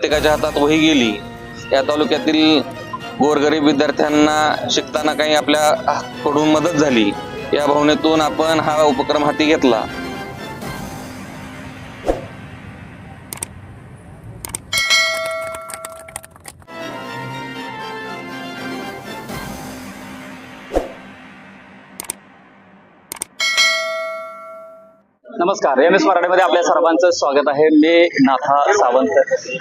प्रत्येकाच्या हातात वही गेली. या तालुक्यातील गोरगरीब विद्यार्थ्यांना शिकताना काही आपल्याकडून मदत झाली. या भावनेतून आपण हा उपक्रम हाती घेतला. नमस्कार. एम एस मराठीमध्ये आपल्या सर्वांचं स्वागत आहे. मी नाथा सावंत.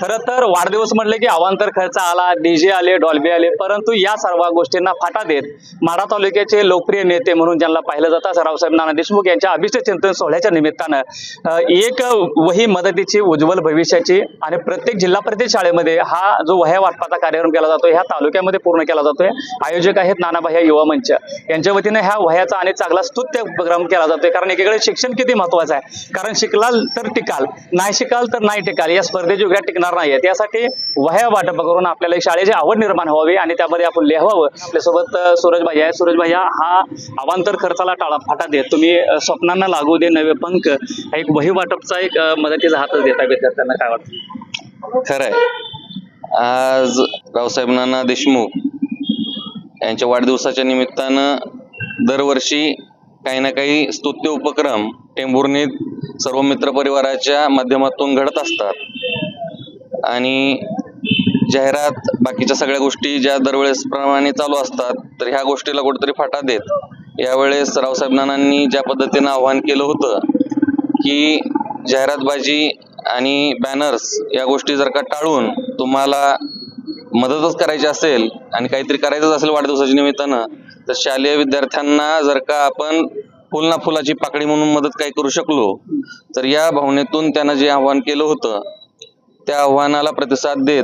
खरं तर वाढदिवस म्हटले की अवांतर खर्च आला डीजे आले डॉल्बी आले परंतु या सर्व गोष्टींना फाटा देत माढा तालुक्याचे लोकप्रिय नेते म्हणून ज्यांना पाहिलं जातं रावसाहेब नाना देशमुख यांच्या अभिष्ट चिंतन सोहळ्याच्या निमित्तानं एक वही मदतीची उज्ज्वल भविष्याची आणि प्रत्येक जिल्हा परिषद शाळेमध्ये हा जो वह्या वाटपाचा कार्यक्रम केला जातो ह्या तालुक्यामध्ये पूर्ण केला जातोय. आयोजक आहेत नानाभाई युवा मंच. यांच्या वतीने ह्या वह्याचा आणि चांगला स्तुत्य उपक्रम केला जातोय. कारण एकीकडे शिक्षण किती महत्वाचं आहे कारण शिकलाल तर टिकाल नाही शिकाल तर नाही टिकाल. या स्पर्धेची युगात टिकणार नाही त्यासाठी वह्या वाटप करून आपल्याला एक शाळेची आवड निर्माण व्हावी आणि त्यामध्ये आपण लिहावं. आपल्यासोबत सूरज भाई आहे. सूरज भाई हा अवांतर खर्चाला टाळा फाटा देत. तुम्ही स्वप्नांना लागू दे नवे पंख. हा एक वही वाटपचा एक मदतीचा हातच देता विद्यार्थ्यांना. काय वाटतं? खरंय. आज रावसाहेब नाना देशमुख यांच्या वाढदिवसाच्या निमित्तानं दरवर्षी काही ना काही स्तुत्य उपक्रम टेंभुर्णीत सर्व मित्र परिवाराच्या माध्यमातून घडत असतात. आणि जाहिरात बाकीच्या सगळ्या गोष्टी ज्या दरवेळेस प्रमाणे चालू असतात तर ह्या गोष्टीला कुठेतरी फाटा देत. यावेळेस रावसाहेब नानांनी ज्या पद्धतीनं आव्हान केलं होतं की जाहिरातबाजी आणि बॅनर्स या गोष्टी जर का टाळून तुम्हाला मदतच करायची असेल आणि काहीतरी करायचंच असेल वाढदिवसाच्या निमित्तानं तर शालेय विद्यार्थ्यांना जर का आपण फुल ना फुलाची पाकळी म्हणून मदत काही करू शकलो तर या भावनेतून त्यानं जे आव्हान केलं होतं त्या आव्हानाला प्रतिसाद देत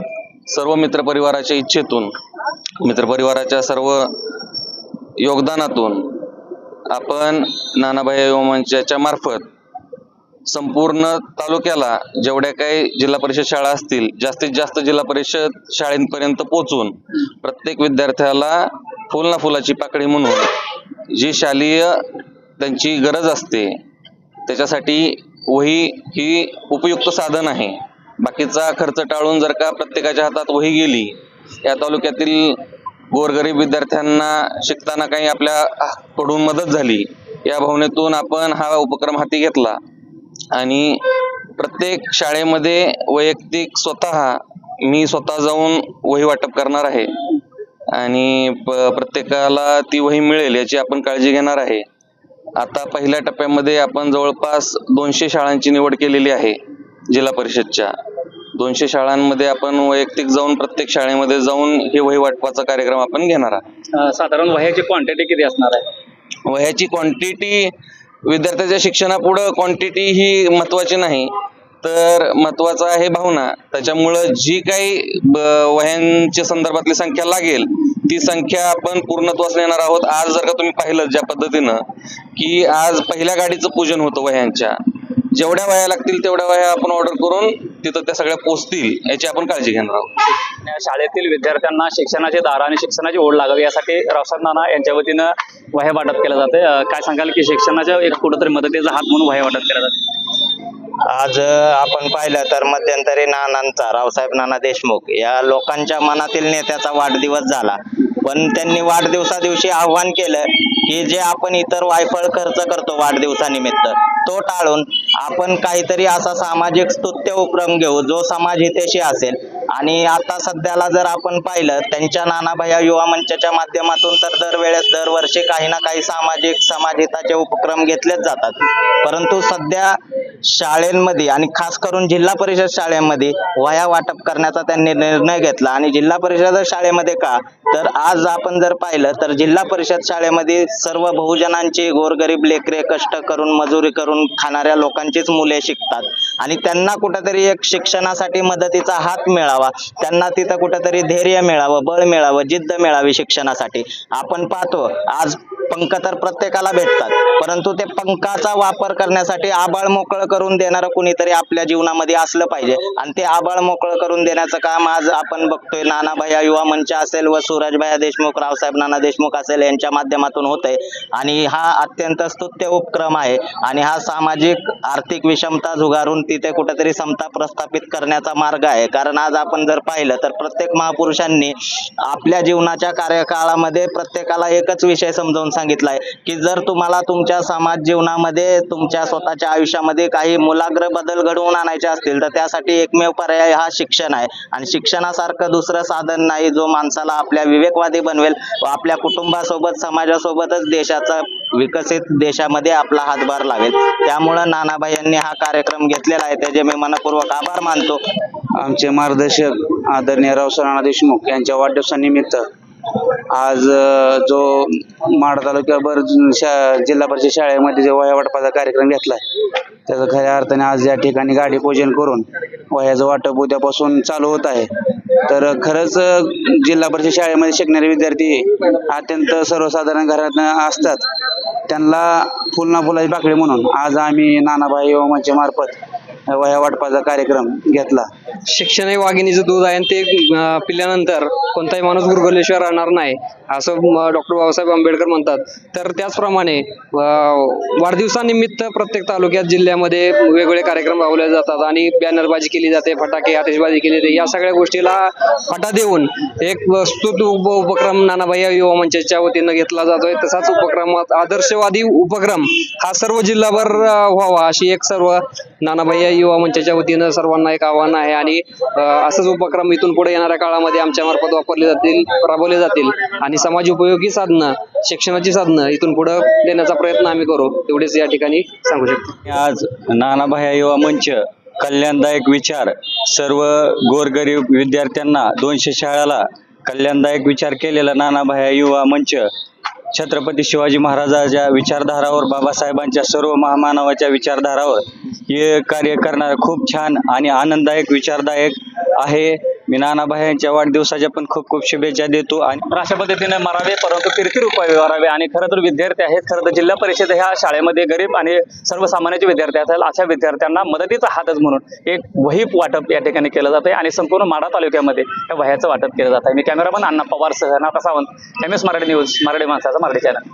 सर्व मित्रपरिवाराच्या इच्छेतून मित्रपरिवाराच्या सर्व योगदानातून आपण नानाभाई युवा मंचाच्या मार्फत संपूर्ण तालुक्याला जेवढ्या काही जिल्हा परिषद शाळा असतील जास्तीत जास्त जिल्हा परिषद शाळेपर्यंत पोहोचून प्रत्येक विद्यार्थ्याला फुल ना फुलाची पाकळी म्हणून जी शालेय त्यांची गरज असते त्याच्यासाठी वही ही उपयुक्त साधन आहे. बाकीचा खर्च टाळून जर का प्रत्येकाच्या हातात वही गेली या तालुक्यातील गोरगरीब विद्यार्थ्यांना शिकताना काही आपल्या कडून मदत झाली या भावनेतून आपण हा उपक्रम हाती घेतला. आणि प्रत्येक शाळेमध्ये वैयक्तिक स्वतः मी स्वतः जाऊन वही वाटप करणार आहे. आणि प्रत्येकाला ती वही मिळेल याची आपण काळजी घेणार आहे. आता पहिल्या टप्प्यामध्ये आपण जवळपास दोनशे शाळांची निवड केलेली आहे जिल्हा परिषदच्या. दोनशे शाळांमध्ये आपण वैयक्तिक जाऊन प्रत्येक शाळेमध्ये जाऊन हे वही वाटपाचा कार्यक्रम आपण घेणार आहोत. साधारण वह्याची क्वांटिटी किती असणार आहे? वह्याची क्वांटिटी विद्यार्थ्याच्या शिक्षणापुढं क्वांटिटी ही महत्वाची नाही. तर महत्वाचं आहे भावना. त्याच्यामुळं जी काही वह्यांच्या संदर्भातली संख्या लागेल ती संख्या आपण पूर्णत्वास नेणार आहोत. आज जर का तुम्ही पाहिलं ज्या पद्धतीनं की आज पहिल्या गाडीचं पूजन होतं वह्यांच्या. जेवढ्या वह्या लागतील तेवढ्या वह्या आपण ऑर्डर करून तिथं त्या सगळ्या पोचतील याची आपण काळजी घेणार आहोत. या शाळेतील विद्यार्थ्यांना शिक्षणाचे दार आणि शिक्षणाची ओढ लागावी यासाठी रावसाहेब नाना यांच्या वतीनं वह्या वाटप केलं जाते काय सांगाल की शिक्षणाच्या एक कुठंतरी मदतीचा हात म्हणून वह्या वाटप केला जाते आज आपण पाहिलं तर मध्यंतरी नानांचा रावसाहेब नाना देशमुख या लोकांच्या मनातील नेत्याचा वाढदिवस झाला. पण त्यांनी वाढदिवसा दिवशी आव्हान केलं की जे आपण इतर वायफळ खर्च करतो वाढदिवसानिमित्त तो टाळून आपण काहीतरी असा सामाजिक स्तुत्य उपक्रम घेऊ जो समाज हितेशी असेल. आणि आता सध्याला जर आपण पाहिलं त्यांच्या नानाभाया युवा मंचाच्या माध्यमातून तर दरवेळेस दरवर्षी काही ना काही सामाजिक समाजहिताचे उपक्रम घेतलेच जातात. परंतु सध्या शाळेमध्ये आणि खास करून जिल्हा परिषद शाळेमध्ये वह्या वाटप करण्याचा त्यांनी निर्णय घेतला. आणि जिल्हा परिषद शाळेमध्ये का? तर आज आपण जर पाहिलं तर जिल्हा परिषद शाळेमध्ये सर्व बहुजनांची गोरगरीब लेकरे कष्ट करून मजुरी करून खाणाऱ्या लोकांचीच मुले शिकतात. आणि त्यांना कुठेतरी एक शिक्षणासाठी मदतीचा हात मिळावा. त्यांना तिथं कुठेतरी धैर्य मिळावं बळ मिळावं जिद्द मिळावी शिक्षणासाठी. आपण पाहतो आज पंख तर प्रत्येकाला भेटतात. परंतु ते पंखाचा वापर करण्यासाठी आबाळ मोकळं करून देणारं कुणीतरी आपल्या जीवनामध्ये असलं पाहिजे. आणि ते आबाळ मोकळं करून देण्याचं काम आज आपण बघतोय. नानाभाया युवा मंच असेल व सूरजभाया देशमुख रावसाहेब नाना देशमुख असेल यांच्या माध्यमातून होत आहे आणि हा अत्यंत स्तुत्य उपक्रम आहे. आणि हा सामाजिक आर्थिक विषमता झुगारून तिथे कुठेतरी समता प्रस्थापित करण्याचा मार्ग आहे. कारण आज आपण जर पाहिलं तर प्रत्येक महापुरुषांनी आपल्या जीवनाच्या कार्यकाळामध्ये प्रत्येकाला एकच विषय समजावून सांगितलाय की जर तुम्हाला तुमच्या समाज जीवनामध्ये तुमच्या स्वतःच्या आयुष्यामध्ये काही मुलाग्र बदल घडवून आणायचे असतील तर त्यासाठी एकमेव पर्याय हा शिक्षण आहे. आणि शिक्षणासारखं दुसरं साधन नाही जो माणसाला आपल्या विवेकवादी बनवेल व आपल्या कुटुंबासोबत समाजासोबतच देशाचा विकसित देशामध्ये आपला हातभार लावेल. त्यामुळं नानाभाई यांनी हा कार्यक्रम घेतलेला आहे. त्याचे मी मनपूर्वक आभार मानतो. आमचे मार्गदर्शक आदरणीय रावसाहेब देशमुख यांच्या वाढदिवसानिमित्त आज जो माड तालुक्यावर शा जिल्हा परिषद शाळेमध्ये जो वह्या वाटपाचा कार्यक्रम घेतला त्याचं खऱ्या अर्थाने आज या ठिकाणी गाडी पूजन करून वह्याचं वाटप उद्यापासून चालू होत आहे. तर खरंच जिल्हा परिषद शाळेमध्ये शिकणारे विद्यार्थी अत्यंत सर्वसाधारण घरात असतात. त्यांना फुलना फुलाची पाकळी म्हणून आज आम्ही नानाभाई मार्फत वया वाटपाचा कार्यक्रम घेतला. शिक्षण हे वाघिणीचं दूध आहे आणि ते अं, पिल्यानंतर कोणताही माणूस गुरगुरल्याशिवाय राहणार नाही असं डॉक्टर बाबासाहेब आंबेडकर म्हणतात. तर त्याचप्रमाणे अं, वाढदिवसानिमित्त प्रत्येक तालुक्यात जिल्ह्यामध्ये वेगवेगळे कार्यक्रम राबवले जातात आणि बॅनरबाजी केली जाते फटाके आतिषबाजी केली जाते. या सगळ्या गोष्टीला फटा देऊन एक स्तुत उप उपक्रम या युवा मंचाच्या वतीनं घेतला जातोय. तसाच उपक्रमात आदर्शवादी उपक्रम हा सर्व जिल्हाभर अं, व्हावा अशी एक सर्व नानाभाई युवा मंचाच्या वतीनं सर्वांना एक आव्हान आहे आणि असंच उपक्रम इथून पुढे येणाऱ्या काळामध्ये आमच्या मार्फत वापरले जातील राबवले जातील. आणि समाज उपयोगी साधनं शिक्षणाची साधनं इथून पुढे देण्याचा प्रयत्न आम्ही करू. एवढेच या ठिकाणी सांगू शकतो. आज नानाभाया युवा मंच कल्याणदायक विचार सर्व गोरगरीब विद्यार्थ्यांना दोनशे शाळाला कल्याणदायक विचार केलेला नानाभाया युवा मंच छत्रपती शिवाजी महाराजाच्या विचारधारावर बाबासाहेबांच्या सर्व महामानवाच्या विचारधारावर हे कार्य करणारं खूप छान आणि आनंददायक विचारदायक आहे. मी नानाभायांच्या वाढदिवसाच्या पण खूप खूप शुभेच्छा देतो आणि अशा पद्धतीने मारावे परंतु फिरती उपाय मारावे आणि खरं तर विद्यार्थी आहेत. खरं तर जिल्हा परिषद ह्या शाळेमध्ये गरीब आणि सर्वसामान्याचे विद्यार्थी असतील अशा विद्यार्थ्यांना मदतीचा हातच म्हणून एक वही वाटप या ठिकाणी केलं जाते आणि संपूर्ण माडा तालुक्यामध्ये या वह्याचं वाटप केलं जात आहे मी कॅमेरामन अण्णा पवार सह Natha Sawant M S Marathi news Marathi माणसाचा मराठी चॅनल